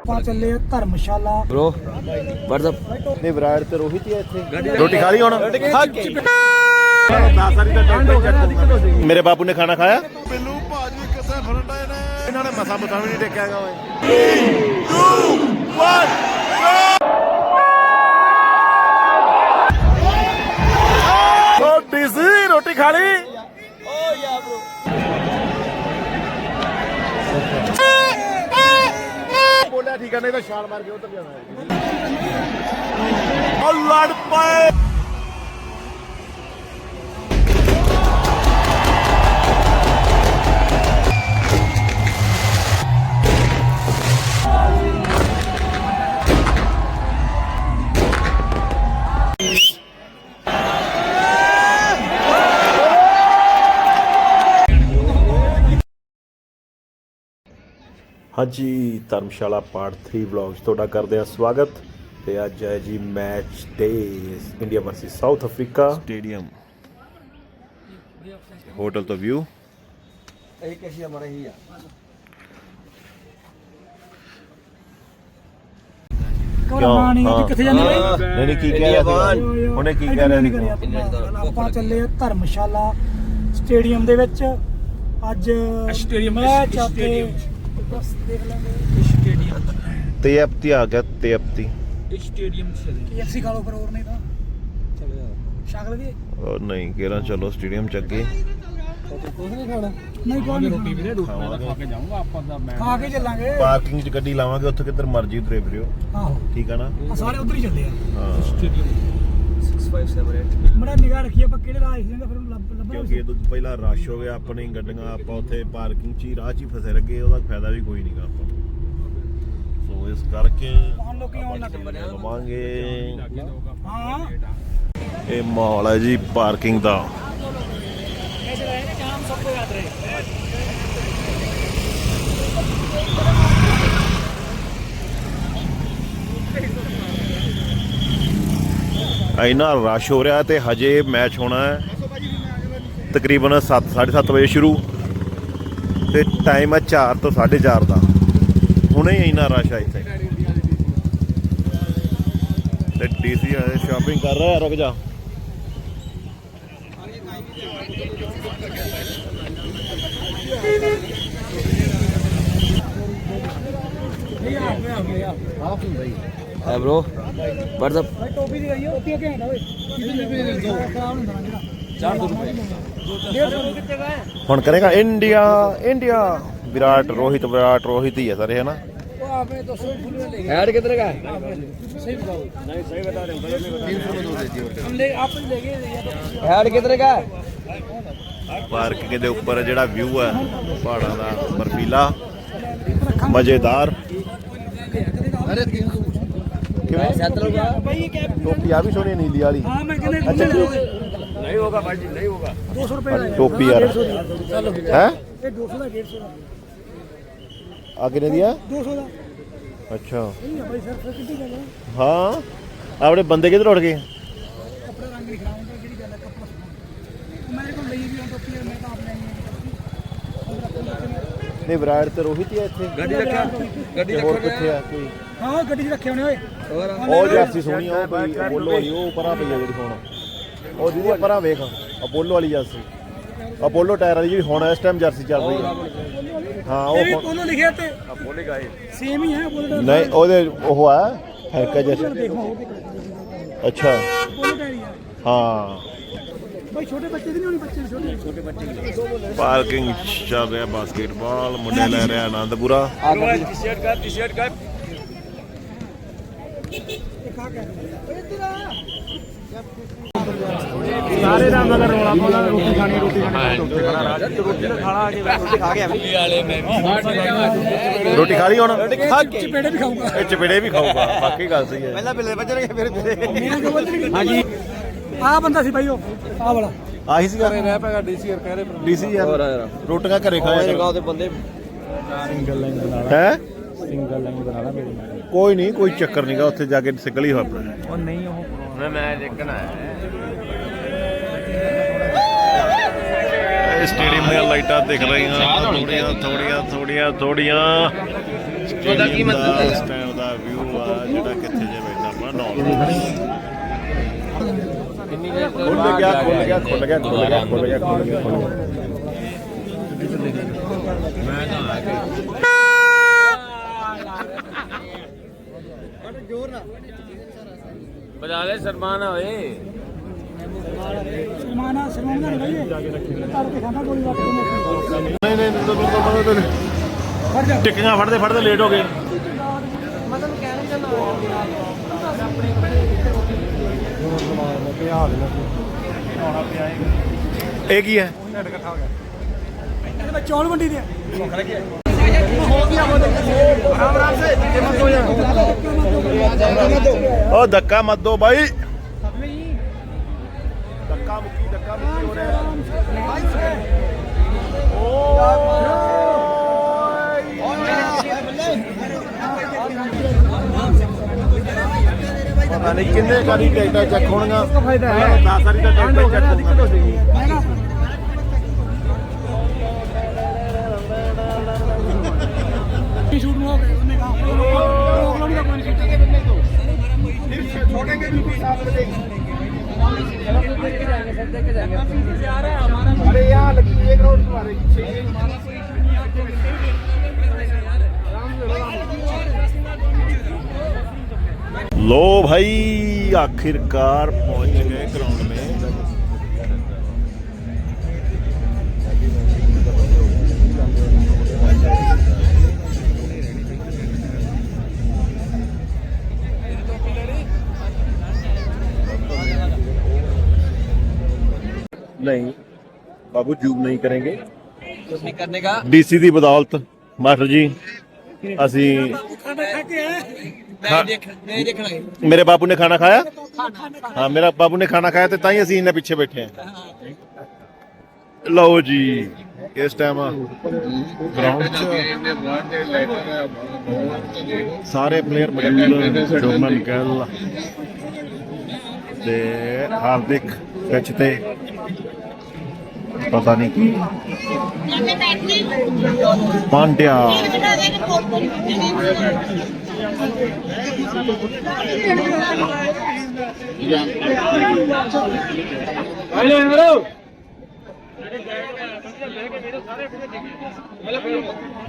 ਆਪਾਂ ਚੱਲੇ ਆ ਧਰਮਸ਼ਾਲਾ। Bro what's up ਨਹੀਂ ਵਿਰਾਟ ਤੇ ਰੋਹਿਤ ਹੀ ਆ ਇੱਥੇ। ਰੋਟੀ ਖਾ ਲਈ ਹੁਣ? ਮੇਰੇ ਬਾਪੂ ਨੇ ਖਾਣਾ ਖਾਇਆ? ਬਿੱਲੂ ਭਾਜੀ ਕਿੱਥੇ ਫਰੰਡਾ ਨੇ ਇਹਨਾਂ ਨੇ ਮਸਾ ਮਸਾ ਵੀ ਨਹੀਂ ਦੇਖਿਆਗਾ ਓਏ। 3 2 1 ਓ ਡੀਸੀ ਰੋਟੀ ਖਾ ਲਈ? ਬੋਲਿਆ ਠੀਕ ਆ ਨਹੀਂ ਤਾਂ ਛਾਲ ਮਾਰ ਕੇ ਉੱਧਰ ਜਾਣਾ। ਹੈ ਲੜ ਪਏ। ਹਾਂਜੀ ਧਰਮਸ਼ਾਲਾ ਪਾਰਟ 3 ਵਲੌਗਸ ਤੁਹਾਡਾ ਕਰਦੇ ਆ ਸਵਾਗਤ ਤੇ ਅੱਜ ਹੈ ਜੀ match day India versus South Africa stadium hotel ਤੋਂ ਵਿਊ ਇਹ ਕੈਸੀ ਹਮਾਰਾ ਹੀ ਆ? ਘਬਰਾਉਣਾ ਨਹੀਂ ਹਾਂ। ਕਿੱਥੇ ਜਾਂਦੇ ਬਾਈ ਨਹੀਂ ਨਹੀਂ ਕੀ ਕਹਿ ਰਿਹਾ ਸੀ ਉਹਨੇ ਕੀ ਕਹਿ ਰਿਹਾ ਨਹੀਂ ਸੀ ਕਰਿਆ ਆਪਾਂ। ਚੱਲੇ ਆ ਧਰਮਸ਼ਾਲਾ ਸਟੇਡੀਅਮ ਦੇ ਵਿੱਚ। ਅੱਜ ਸਟੇਡੀਅਮ ਮੈਚ ਆ ਤੇ ਬਸ ਦੇਖ ਲਾਂਗੇ। ਤੇਪਤੀ ਆ ਗਿਆ ਤੇਪਤੀ। ਸਟੇਡੀਅਮ ਚਲੇ KFC ਖਾ ਲਓ ਫਿਰ ਹੋਰ ਨਹੀਂ ਤਾਂ। ਸ਼ਕਲ ਵੀ ਉਹ ਨਹੀਂ ਕਿਹੜਾ ਚਲੋ ਸਟੇਡੀਅਮ ਚ ਅੱਗੇ। ਨਹੀਂ ਕੋਈ ਨਹੀਂ ਰੋਟੀ ਵੀਰੇ ਰੋਟੀ ਮੈਂ ਤਾਂ ਖਾ ਕੇ ਜਾਊਂਗਾ ਆਪਾਂ ਦਾ ਮੈਂ ਖਾ ਕੇ ਚੱਲਾਂਗੇ। ਪਾਰਕਿੰਗ 'ਚ ਗੱਡੀ ਲਾਵਾਂਗੇ ਉੱਥੇ ਕਿੱਧਰ ਮਰਜ਼ੀ ਉਤਰੇ ਫਿਰਿਓ। ਆਹੋ। ਠੀਕ ਆ ਨਾ? ਆ ਸਾਰੇ ਉਧਰ ਹੀ ਚੱਲੇ ਆ। ਹਾਂ। ਸਟੇਡੀਅਮ 6578 ਬੜਾ ਨਿਗਾਹ ਰੱਖੀ ਆਪਾਂ ਕਿਹੜੇ ਰਾਹ ਜਾਂਦੇ ਫਿਰ ਉਹਨੂੰ ਲੱਭ ਕਿਉਂਕਿ ਇਹ ਤੋਂ ਪਹਿਲਾਂ ਰਸ਼ ਹੋ ਗਿਆ ਆਪਣੀ ਗੱਡੀਆਂ ਆਪਾਂ ਉੱਥੇ ਪਾਰਕਿੰਗ 'ਚ ਹੀ ਰਾਹ 'ਚ ਹੀ ਫਸੇ ਲੱਗੇ ਉਹਦਾ ਫਾਇਦਾ ਵੀ ਕੋਈ ਨਹੀਂਗਾ ਆਪਾਂ ਸੋ ਇਸ ਕਰਕੇ ਇਹ ਮਾਹੌਲ ਹੈ ਜੀ ਪਾਰਕਿੰਗ ਦਾ। ਇੰਨਾ ਰਸ਼ ਹੋ ਰਿਹਾ ਤੇ ਹਜੇ ਮੈਚ ਹੋਣਾ ਹੈ। ਤਕਰੀਬਨ 7 7:30 ਵਜੇ ਸ਼ੁਰੂ ਤੇ ਟਾਈਮ ਹੈ 4 ਤੋਂ 4:30 ਦਾ। ਹੁਣੇ ਹੀ ਇੰਨਾ ਰਸ਼ ਆ ਇੱਥੇ। ਤੇ ਡੀਸੀ ਆ ਸ਼ਾਪਿੰਗ ਕਰ ਰਿਹਾ ਰੁਕ ਜਾ। ਹੈ ਬ్రో ਵਾਟਸ ਟੋਪੀ ਦੀ ਗਈ ਟੋਪੀ ਕਿਹਨਾਂ ਓਏ। 4 ਰੁਪਏ। ਹੁਣ ਕਰੇਗਾ ਇੰਡੀਆ ਇੰਡੀਆ ਵਿਰਾਟ ਰੋਹਿਤ ਵਿਰਾਟ ਰੋਹਿਤ ਹੀ ਹੈ ਸਾਰੇ ਹੈ ਨਾ वो आपने तो सौ फुल में ले ਹੈਡ ਕਿਤਨੇ ਦਾ ਹੈ सही बताओ नहीं सही बता रहे हम ले आप ही ले गए या तो ਹੈਡ ਕਿਤਨੇ ਦਾ ਹੈ ਪਾਰਕਿੰਗ ਦੇ ਉੱਪਰ ਜਿਹੜਾ ਵਿਊ ਹੈ ਪਹਾੜਾਂ ਦਾ ਬਰਫੀਲਾ ਮਜ਼ੇਦਾਰ ਕਿਵੇਂ ਸੈਂਟਰਲ ਦਾ भाई ये क्या ਟੋਪੀ ਆ ਵੀ ਸੋਹਣੀ ਨੀਲੀ ਵਾਲੀ हाँ मैं कहने अच्छा, अच्छा क्यों? ਨਹੀਂ ਹੋਗਾ ਭਾਈ ਨਹੀਂ ਹੋਗਾ। 200 ਰੁਪਏ ਦਾ। ਚਲੋ। ਹੈ? ਇਹ 200 ਦਾ 150 ਆ? ਕਿਨੇ ਅੱਛਾ। ਹਾਂ। ਆਪਣੇ ਬੰਦੇ ਕਿੱਧਰ ਉੜ ਗਏ? ਕੱਪੜਾ ਰੰਗ ਨਹੀਂ ਖਰਾਬ ਹੁੰਦਾ ਜਿਹੜੀ ਗੱਲ ਹੈ ਕੱਪੜਾ ਮੈਂ ਕੋਈ? ਹਾਂ ਉਹ ਜਿਹਦੀ ਪਰਾਂ ਵੇਖ ਅਪੋਲੋ ਵਾਲੀ ਜਰਸੀ। ਅਪੋਲੋ ਟਾਇਰ ਵਾਲੀ ਜਿਹੜੀ ਹੁਣ ਇਸ ਟਾਈਮ ਜਰਸੀ ਚੱਲ ਰਹੀ ਹੈ ਹਾਂ ਉਹ ਵੀ ਲਿਖਿਆ ਤੇ ਅਪੋਲੇ ਗਾਏ ਸੇਮ ਹੀ ਹੈ ਅਪੋਲੋ ਨਹੀਂ ਉਹਦੇ ਉਹ ਆ ਹਰਕਾ ਜਰਸੀ ਅੱਛਾ। ਹਾਂ ਭਾਈ ਛੋਟੇ ਬੱਚੇ ਦੀ ਨਹੀਂ ਹੋਣੀ ਬੱਚੇ ਛੋਟੇ। ਛੋਟੇ ਬੱਚੇ ਪਾਰਕਿੰਗ ਚੱਲ ਰਿਹਾ ਬਾਸਕਟਬਾਲ ਮੁੰਡੇ ਲੈ ਰਿਹਾ ਆਨੰਦਪੁਰਾ। ਟੀ-ਸ਼ਰਟ ਕਾ ਟੀ-ਸ਼ਰਟ ਕਾ ਇਹ ਕਾ ਕਹਿ ਸਾਰੇ ਦਾ ਮਗਰ ਰੋਲਾ ਪਾਉਂਦਾ ਰੋਟੀ ਖਾਣੀ ਰੋਟੀ ਖਾਣੀ ਰਾਜ ਰੋਟੀ ਤਾਂ ਖਾਣਾ। ਆ ਕੇ ਰੋਟੀ ਖਾ ਗਿਆ ਵਾਲੇ ਮੈਂ ਰੋਟੀ ਖਾ ਲਈ ਹੁਣ ਚਪੇੜੇ ਵੀ ਖਾਊਗਾ। ਇਹ ਚਪੇੜੇ ਵੀ ਖਾਊਗਾ ਬਾਕੀ ਗੱਲ ਸਹੀ ਹੈ। ਪਹਿਲਾਂ ਬਿੱਲੇ ਵੱਜਣਗੇ ਫਿਰ ਮੇਰਾ ਹਾਂਜੀ। ਆ ਬੰਦਾ ਸੀ ਭਾਈ ਉਹ ਆ ਵਾਲਾ। ਆਹੀ ਸੀ ਕਰ ਰਹਿ ਪੈਗਾ ਡੀਸੀ ਕਹਿ ਰਹੇ ਡੀਸੀ ਯਾਰ। ਯਾਰ। ਰੋਟੀਆਂ ਘਰੇ ਖਾਇਆ ਜਗ੍ਹਾ ਤੇ ਬੰਦੇ ਸਿੰਗਲ ਲਾਈਨ ਬਣਾ ਹੈ? ਸਿੰਗਲ ਲਾਈਨ ਬਣਾ ਲਾ ਮੇਰੀ ਕੋਈ ਨਹੀਂ ਕੋਈ ਚੱਕਰ ਨਹੀਂਗਾ ਉੱਥੇ ਜਾ ਕੇ ਸਿੱਗਲ ਹੀ ਹੋ ਆਪਣਾ। ਉਹ ਨਹੀਂ ਉਹ ਮੈਂ ਮੈਂ ਦੇਖਣਾ ਸਟੇਡੀਅਮ ਦੀਆਂ ਲਾਈਟਾਂ ਦਿਖ ਰਹੀਆਂ। ਥੋੜੀਆਂ ਥੋੜੀਆਂ ਥੋੜੀਆਂ ਥੋੜੀਆਂ। ਉਹਦਾ ਕੀ ਮਤਲਬ ਹੈ? ਇਸ ਟਾਈਮ ਦਾ ਵਿਊ ਆ ਜਿਹੜਾ ਕਿੱਥੇ ਜੇ ਬੈਠਾ ਆਪਣਾ ਨੌ ਖੁੱਲ ਗਿਆ ਖੁੱਲ ਗਿਆ ਖੁੱਲ ਗਿਆ ਖੁੱਲ ਗਿਆ ਖੁੱਲ ਗਿਆ ਖੁੱਲ ਗਿਆ ਖੁੱਲ ਗਿਆ। ਬਜਾ ਲੈ ਸਨਮਾਨ ਹੋਏ ਸਲਮਾਨਾ ਸਲਮਾਨ ਨਹੀਂ ਖਾਂਦਾ ਨਹੀਂ ਨਹੀਂ ਨਹੀਂ ਨਹੀਂ ਟਿੱਕੀਆਂ ਫੜਦੇ ਫੜਦੇ ਲੇਟ ਹੋ ਗਏ। ਇਹ ਕੀ ਹੈ? ਇਹਦੇ ਵਿੱਚ ਚੌਲ ਵੰਡੀ ਦੇ ਉਹ ਧੱਕਾ ਮਤ ਦੋ ਬਾਈ ਧੱਕਾ ਮੁੱਕੀ ਧੱਕਾ ਮੁੱਕੀ ਹੋ ਰਿਹਾ? ਪਤਾ ਨਹੀਂ ਕਿੰਨੇ ਕਾਰੀ ਟਿਕਟਾਂ ਚੈੱਕ ਹੋਣਗੀਆਂ। ਫਾਇਦਾ ਹੈ 10 ਸਾਰੀ ਦਾ ਟਿਕਟਾਂ ਚੈੱਕ ਹੋਣਗੀਆਂ। ਸ਼ੂਟ ਨੂੰ ਹੋ ਗਏ ਉਹਨੇ ਕਹਾ ਰੋਕ ਲਓ ਨਹੀਂ अरे यहाँ लगी एक रोड तुम्हारे लो भाई आखिरकार बाबू जूम नहीं करेंगे ਨਹੀਂ ਕਰਨੇ ਦਾ ਡੀਸੀ ਦੀ ਬਦੌਲਤ ਮਾਸਟਰ ਜੀ ਅਸੀਂ खाना खा के आए ਮੈਂ ਦੇਖ ਮੈਂ ਦੇਖਣਾ ਹੈ ਮੇਰੇ ਬਾਪੂ ਨੇ ਖਾਣਾ ਖਾਇਆ ਹਾਂ ਮੇਰਾ ਬਾਪੂ ਨੇ ਖਾਣਾ ਖਾਇਆ ਤੇ ਤਾਂ ਹੀ ਅਸੀਂ ਇੰਨੇ ਪਿੱਛੇ ਬੈਠੇ ਹਾਂ ਲਓ ਜੀ ਇਸ ਟਾਈਮ ਗਰਾਊਂਡ 'ਚ ਸਾਰੇ ਪਲੇਅਰ ਮੌਜੂਦ ਸ਼ੁਭਮਨ ਗਿੱਲ ਤੇ ਹਾਰਦਿਕ ਪਿੱਚ ਤੇ ਪਤਾ ਨਹੀਂ ਕੀ। ਪਾਂਡਿਆ।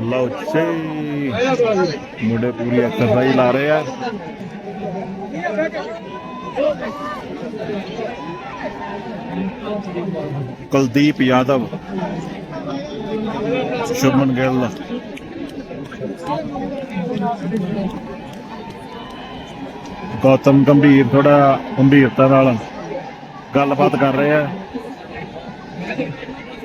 ਲਓ ਜੀ। ਮੁੰਡੇ ਪੂਰੀ ਐਕਸਰਸਾਈਜ਼ ਲਾ ਰਹੇ ਆ। ਕੁਲਦੀਪ ਯਾਦਵ ਸ਼ੁਭਮਨ ਗਿੱਲ। ਗੌਤਮ ਗੰਭੀਰ ਥੋੜਾ ਗੰਭੀਰਤਾ ਨਾਲ ਗੱਲਬਾਤ ਕਰ ਰਹੇ ਆ।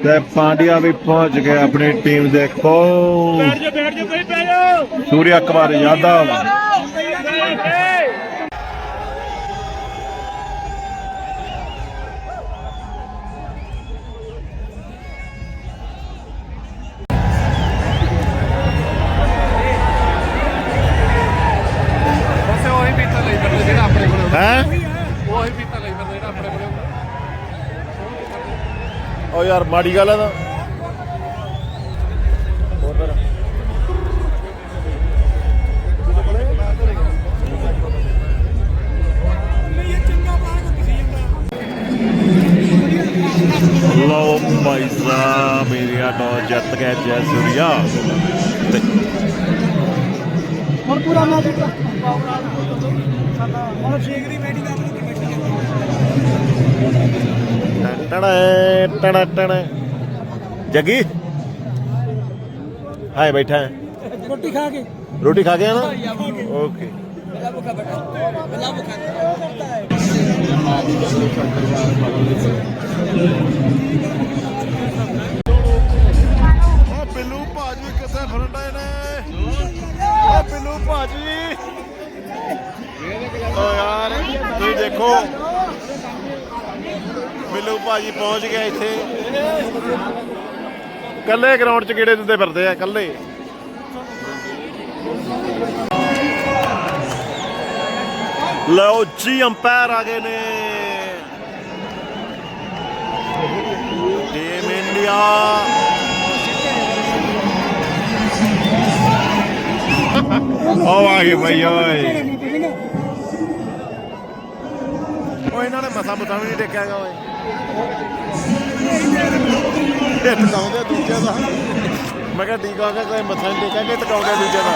ਤੇ ਪਾਂਡਿਆ ਵੀ ਪਹੁੰਚ ਗਿਆ ਆਪਣੀ ਟੀਮ ਦੇ ਕੋਲ। ਬੈਠ ਜਾ ਬੈਠ ਜਾ ਕੋਈ ਪੈ ਜਾ ਸੂਰਿਆ ਕੁਮਾਰ ਯਾਦਵ। ਯਾਰ ਮਾੜੀ ਗੱਲ ਆ ਤਾਂ। ਲਓ ਭਾਈ ਸਾਹਿਬ ਮੇਰਾ ਟੌਸ ਜਿੱਤ ਗਿਆ ਜੈ ਸੂਰਿਆ। ਤੇ ਹੁਣ ਪੂਰਾ ਮੈਚ ਸਾਡਾ ਹੁਣ ਸ਼ੇਗਰੀ ਬੈਟਿੰਗ ਆਪਣੀ ਕਮੇਟੀ ਟੜਾ ਟੜਾ ਜੱਗੀ? ਹਾਏ ਬੈਠਾ ਹੈ। ਰੋਟੀ ਖਾ ਕੇ। ਰੋਟੀ ਖਾ ਕੇ ਆ ਓਕੇ। ਆ ਬਿੱਲੂ ਭਾਜੀ ਕਿੱਥੇ ਫਰੰਟਾਏ ਨੇ? ਭਾਜੀ। ਦੇਖੋ। ਬਿੱਲੂ ਭਾਜੀ ਪਹੁੰਚ ਗਿਆ ਇੱਥੇ। ਕੱਲੇ ਗਰਾਊਂਡ 'ਚ ਕਿਹੜੇ ਦਿੰਦੇ ਫਿਰਦੇ ਆ? ਕੱਲੇ ਲਓ ਜੀ ਅੰਪਾਇਰ ਆ ਗਏ ਨੇ। ਟੀਮ ਇੰਡੀਆ ਆ ਗਏ ਬਈ ਓਏ। ਓਏ ਇਹਨਾਂ ਨੇ ਮਸਾ ਮਸਾ ਵੀ ਨਹੀਂ ਦੇਖਿਆਗਾ ਓਏ। ਇਹ ਟਕਾਉਂਦੇ ਦੂਜੇ ਦਾ। ਮੈਂ ਕਿਹਾ ਠੀਕ ਆ ਗਿਆ ਕੋਈ ਮਸਾ ਨਹੀਂ ਦੇਖਿਆ ਕਿ ਟਕਾਉਂਦੇ ਦੂਜੇ ਦਾ।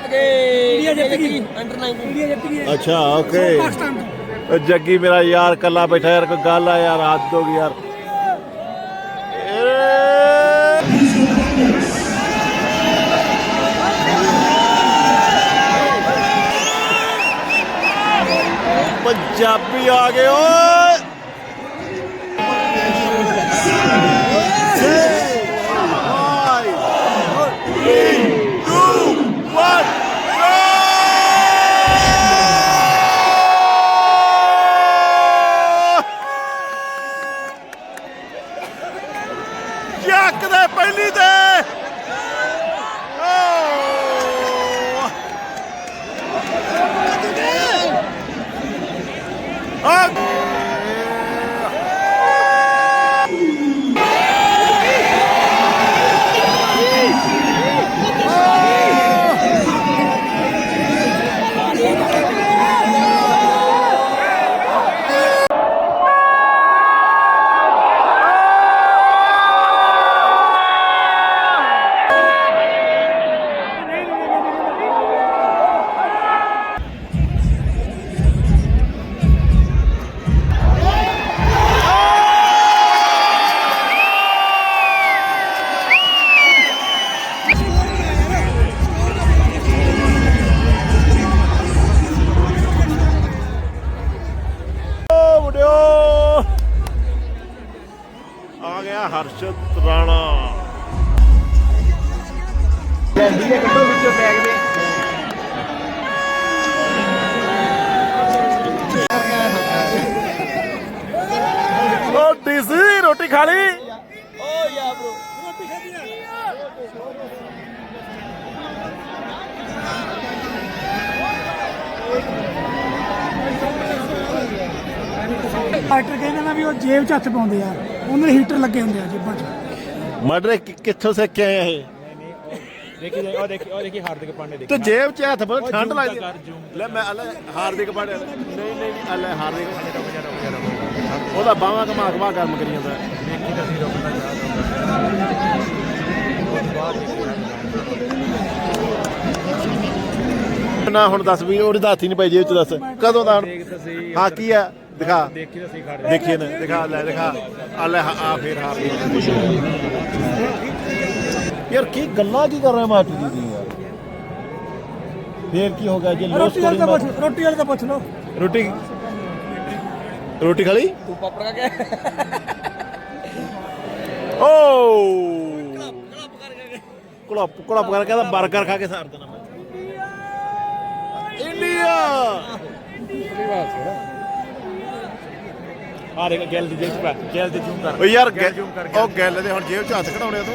ਜਿੱਤ ਗਏ ਇੰਡੀਆ ਜਿੱਤ ਗਈ। ਅੰਡਰ 19 ਇੰਡੀਆ ਜਿੱਤ ਗਈ ਹੈ ਅੱਛਾ ਓਕੇ ਪਾਕਿਸਤਾਨ ਤੋਂ ਉਹ ਜੱਗੀ ਮੇਰਾ ਯਾਰ ਡਾਕਟਰ ਕਹਿੰਦੇ ਨਾ ਵੀ ਉਹ ਜੇਬ 'ਚ ਹੱਥ ਪਾਉਂਦੇ ਆ ਉਹਨਾਂ ਦੇ ਹੀਟਰ ਲੱਗੇ ਹੁੰਦੇ ਆ ਜੇਬਾਂ 'ਚ। ਮਰਡਰ ਕਿੱਥੋਂ ਸਿੱਖ ਆਏ ਇਹ? ਦੇਖੀ ਜਾਏ ਉਹ ਦੇਖੀ ਉਹ ਦੇਖੀ ਹਾਰਦਿਕ ਪਾਂਡੇ ਦੇਖੀ। ਤੇ ਜੇਬ 'ਚ ਹੱਥ ਪਾ ਠੰਡ ਲੱਗਦੀ ਲੈ ਮੈਂ ਅਲੇ ਹਾਰਦਿਕ ਪਾੜੇ ਨਹੀਂ ਨਹੀਂ ਨਹੀਂ ਅਲੇ ਹਾਰਦਿਕ ਉਹਦਾ ਬਾਹਾਂ ਘਮਾ ਘਮਾ ਗਰਮ ਕਰੀ ਜਾਂਦਾ। ਦੇਖੀ ਤਾਂ ਸੀ ਰੁਕਣਾ ਯਾਦ ਨਾ। ਹੁਣ ਦੱਸ ਵੀ ਉਹਦੇ ਹੱਥ ਹੀ ਨਹੀਂ ਪਈ ਜੇਬ 'ਚ ਦੱਸ। ਕਦੋਂ ਦਾ ਹਾਂ ਕੀ ਆ? ਦਿਖਾ। ਦੇਖੀ ਤਾਂ ਸਹੀ ਖੜ ਦੇਖੀਏ ਨਾ ਦਿਖਾ ਲੈ ਦਿਖਾ। ਆ ਲੈ ਆ ਫੇਰ ਹਾਰਦਿਕ ਯਾਰ ਕੀ ਗੱਲਾਂ ਕੀ ਕਰ ਰਿਹਾ ਮਾਟੀ ਦੀ ਯਾਰ ਫੇਰ ਕੀ ਹੋ ਗਿਆ ਜੇ ਲੋ ਰੋਟੀ ਵਾਲੇ ਤਾਂ ਪੁੱਛ ਰੋਟੀ ਵਾਲੇ ਤਾਂ ਪੁੱਛ ਲਓ। ਰੋਟੀ? ਰੋਟੀ ਖਾ ਲਈ? ਤੂੰ ਪਾਪੜ ਕਾ ਕੇ ਓ! ਕੁਲਪ ਕੁਲਪ ਕਰਕੇ ਕਹਿੰਦਾ 버ਗਰ ਖਾ ਕੇ ਸਾਰ ਦੇਣਾ ਮੈਂ। ਇੰਡੀਆ! ਆ ਦੇਖ ਗੈਲ ਦੀ ਜੇਬ ਪਾ ਗੈਲ ਦੀ ਜ਼ੂਮ ਕਰ। ਓ ਯਾਰ ਗੈਲ zoom ਕਰ, ਉਹ ਗੱਲ ਦੇ ਹੁਣ ਜੇਬ ਚ ਹੱਥ ਕਢਾਉਣੇ ਤੂੰ।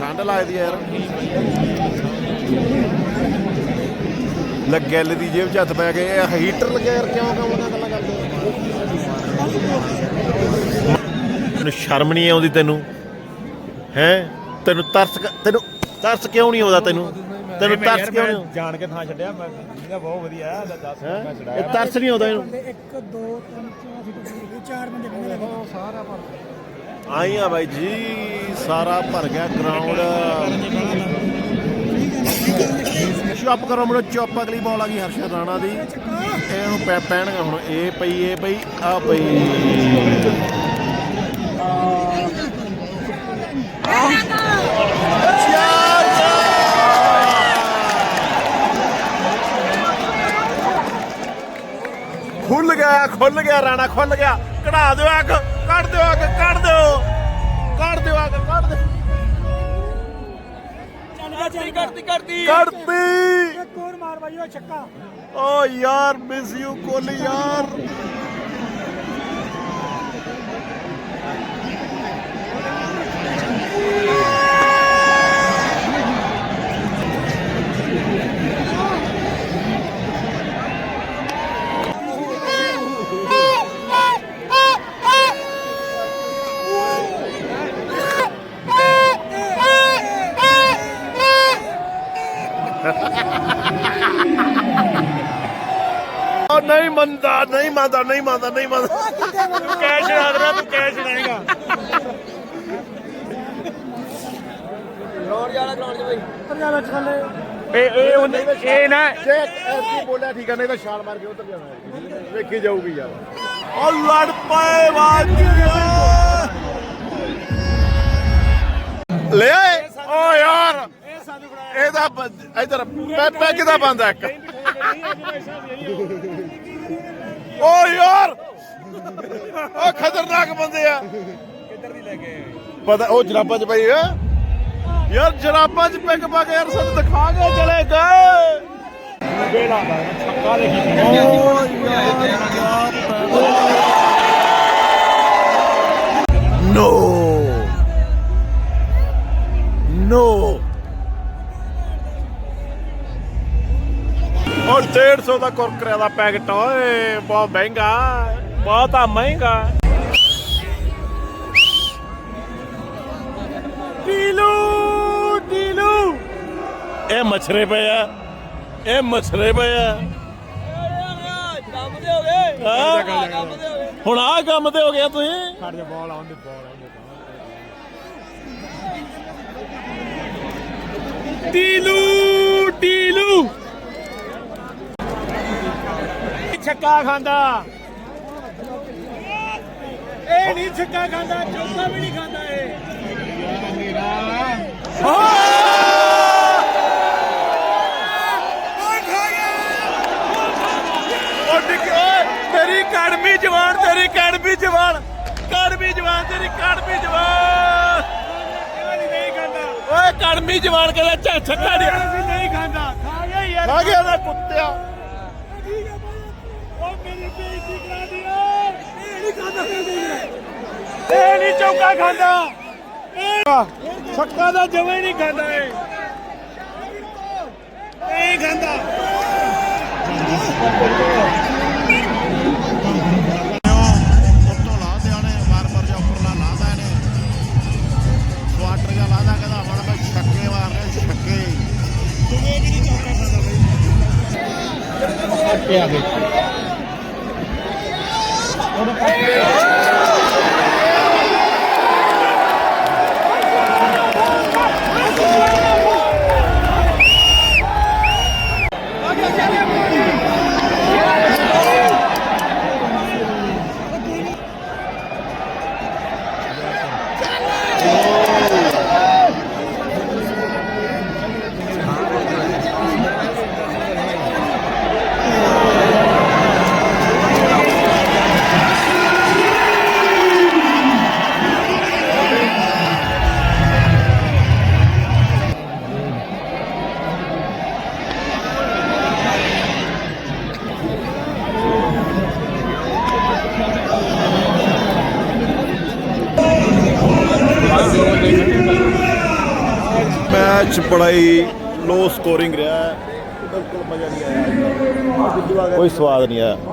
ਠੰਡ ਲੱਗਦੀ ਆ ਯਾਰ। ਲੱਗ ਗੱਲ ਦੀ ਜੇਬ ਚ ਹੱਥ ਪੈ ਕੇ ਇਹ ਹੀਟਰ ਲੱਗਿਆ ਯਾਰ ਕਿਉਂ ਕੰਮ ਉਹਨਾਂ ਗੱਲਾਂ ਕਰਦੇ ਤੈਨੂੰ ਸ਼ਰਮ ਨਹੀਂ ਆਉਂਦੀ ਤੈਨੂੰ। ਹੈ? ਤੈਨੂੰ ਤਰਸ ਕ- ਤੈਨੂੰ ਤਰਸ ਕਿਉਂ ਨਹੀਂ ਆਉਂਦਾ ਤੈਨੂੰ? ਤੈਨੂੰ ਤਰਸ ਕਿਉਂ ਜਾਣ ਕੇ ਥਾਂ ਛੱਡਿਆ ਮੈਂ ਇਹਦਾ ਬਹੁਤ ਵਧੀਆ ਹੈ ਦੱਸ ਹੈ? ਮੈਂ ਇਹ ਛਡਾਇਆ ਤਰਸ ਨਹੀਂ ਆਉਂਦਾ ਇਹਨੂੰ। ਬੰਦੇ 1 2 3 4 ਅਸੀਂ ਟੁੱਟ ਚਾਰ ਬੰਦੇ ਬੰਦੇ ਲੱਗੇ ਸਾਰਾ ਪਰ ਆਈ ਆ ਬਾਈ ਜੀ ਸਾਰਾ ਭਰ ਗਿਆ ਗਰਾਊਂਡ ਚੁੱਪ ਕਰੋ ਮੁੰਡੇ ਚੁੱਪ ਅਗਲੀ ਬਾਲ ਆ ਗਈ ਹਰਸ਼ਦ ਰਾਣਾ ਦੀ। ਇਹਨੂੰ ਪੈ ਪੈਣਗੇ ਹੁਣ ਇਹ ਪਈ ਇਹ ਪਈ ਆ ਪਈ। ਖੁੱਲ ਗਿਆ ਖੁੱਲ ਗਿਆ ਰਾਣਾ ਖੁੱਲ ਗਿਆ। ਕਢਾ ਦਿਓ ਅੱਗ ਕੱਢ ਦਿਓ ਅੱਗ ਕੱਢ ਦਿਓ। ਕੱਢ ਦਿਓ ਅੱਗ ਕੱਢ ਦਿਓ। ਕਰਤੀ ਕਰਤੀ ਕਰਤੀ। ਇੱਕ ਹੋਰ ਮਾਰ ਬਾਈ ਉਹ ਛੱਕਾ। ਓ ਯਾਰ ਮਿਸ ਯੂ ਕੋਹਲੀ ਯਾਰ। ਮੰਨਦਾ ਨਹੀਂ ਮੰਨਦਾ ਨਹੀਂ ਮੰਨਦਾ ਨਹੀਂ ਮੰਨਦਾ। ਕੈਸ਼ ਆਦਰਾ ਤੂੰ ਕੈਸ਼ ਲੈਗਾ ਗਰਾਊਂਡ ਜਾਣਾ ਗਰਾਊਂਡ 'ਚ ਬਈ। ਇਹ ਇਹ ਉਹਨੇ- ਇਹ ਨਾ ਜੇ ਐਸੀ ਬੋਲਿਆ ਠੀਕ ਹੈ ਨਹੀਂ ਤਾਂ ਛਾਲ ਮਾਰ ਕੇ ਉਧਰ ਜਾਣਾ ਵੇਖੀ ਜਾਊਗੀ ਯਾਰ। ਉਹ ਲੜ ਪਏ ਲੈ ਆਏ ਓ ਯਾਰ। ਇਹਦਾ ਬ- ਇਧਰ ਪੈ ਕਿਦਾ ਬੰਦਾ ਇੱਕ। ਓ ਯਾਰ! ਉਹ ਖਤਰਨਾਕ ਬੰਦੇ ਆ। ਕਿੱਧਰ ਦੀ ਲੈ ਕੇ ਪਤਾ ਉਹ ਜਰਾਬਾਂ ਚ ਪਈ ਆ। ਯਾਰ ਜਰਾਬਾਂ ਚ ਪੈਗ ਪਾ ਕੇ ਯਾਰ ਸਾਨੂੰ ਦਿਖਾ ਕੇ ਚਲੇ ਗਏ। ਬੇਲਾ ਦਾ ਨੋ। ਨੋ। ਉਹ 150 ਦਾ ਕੁਰਕਰੇ ਦਾ ਪੈਕਟ ਓਏ ਬਹੁਤ ਮਹਿੰਗਾ ਬਹੁਤ ਆ ਮਹਿੰਗਾ। ਡੀਲੂ ਡੀਲੂ। ਇਹ ਮਛਰੇ ਪਏ ਆ ਇਹ ਮਛਰੇ ਪਏ ਆ। ਹੁਣ ਆਹ ਕੰਮ ਤੇ ਹੋ ਗਿਆ ਤੁਸੀਂ? ਛੱਡ ਦੇ ਬਾਲ ਆਉਂਦੇ ਬਾਲ ਆਉਂਦੇ। ਟੀਲੂ ਟੀਲੂ ਛੱਕਾ ਖਾਂਦਾ। ਇਹ ਨਹੀਂ ਛੱਕਾ ਖਾਂਦਾ ਚੌਕਾ ਵੀ ਨਹੀਂ ਖਾਂਦਾ ਇਹ। ਤੇਰੀ ਕੜਮੀ ਜਵਾਨ ਤੇਰੀ ਕੜਮੀ ਜਵਾਨ ਕੜਮੀ ਜਵਾਨ ਤੇਰੀ ਕੜਮੀ ਜਵਾਨ। ਇਹ ਨਹੀਂ ਖਾਂਦਾ ਓਏ ਕੜਮੀ ਜਵਾਨ ਕਹਿੰਦਾ ਛੱਕਾ ਨਹੀਂ। ਖਾਂਦਾ ਖਾ ਗਿਆ ਯਾਰ। ਖਾ ਗਿਆ ਕੁੱਤਿਆ। ਬੇਇੱਜ਼ਤੀ ਕਰਾ ਦਿਓ ਇਹ ਨਹੀਂ ਖਾਂਦਾ, ਇਹ ਨਹੀਂ ਚੌਕਾ ਖਾਂਦਾ। ਇਹ ਦਾ ਜਮੇ ਨਹੀਂ ਖਾਂਦਾ ਇਹ। ਇਹ ਨਹੀਂ ਖਾਂਦਾ। ਉੱਤੋਂ ਲਾ Vamos ਵਾਰ ਵਾਰ ਜਾ ਉੱਪਰਲਾ ਲਾਦਾ ਇਹਨੇ ਕੁਆਟਰ ਜਾ ਲਾਦਾ ਕਹਿੰਦਾ ਹੁਣ ਮੈਂ ਛੱਕੇ ਮਾਰਨੇ ਛੱਕੇ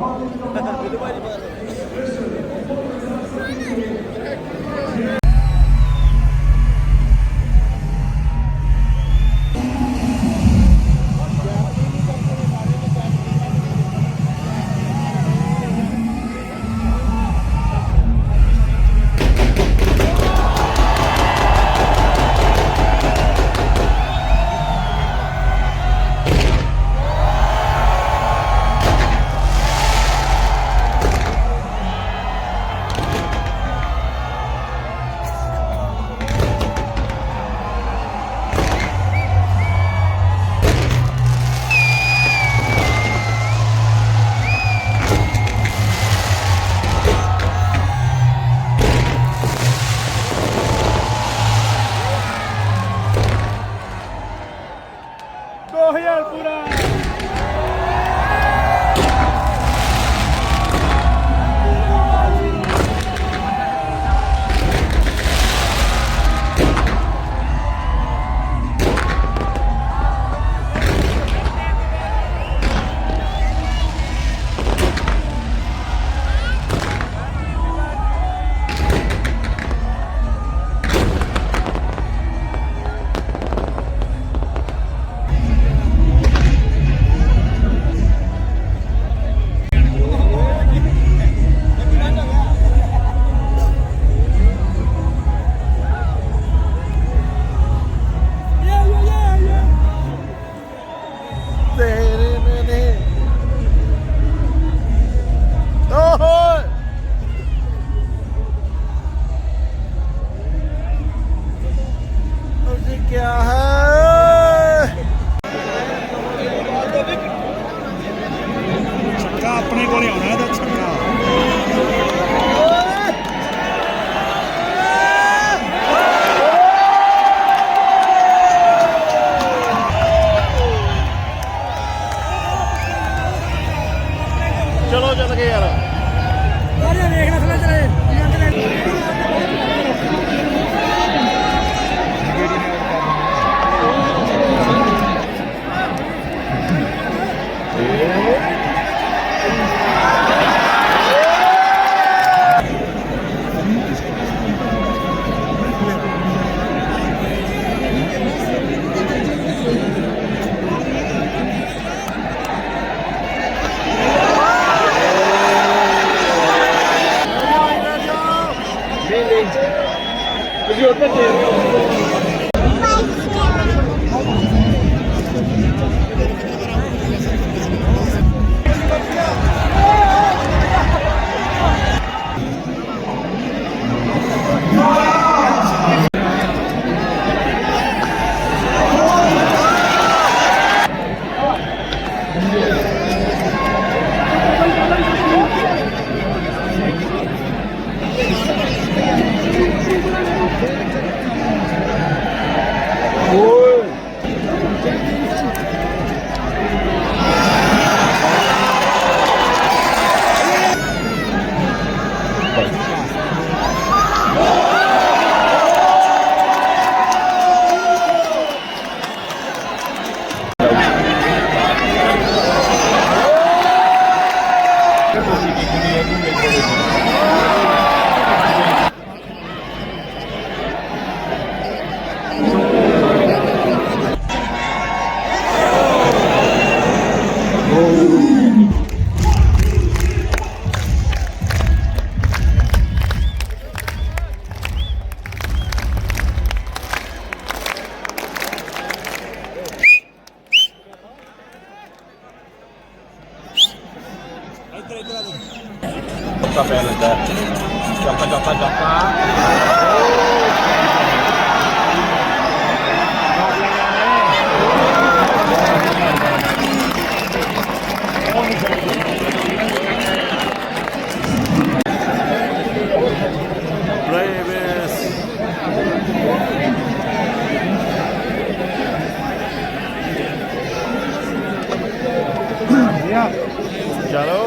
ਮੈਚ ਬੜਾ ਹੀ ਲੋ ਸਕੋਰਿੰਗ ਰਿਹਾ ਹੈ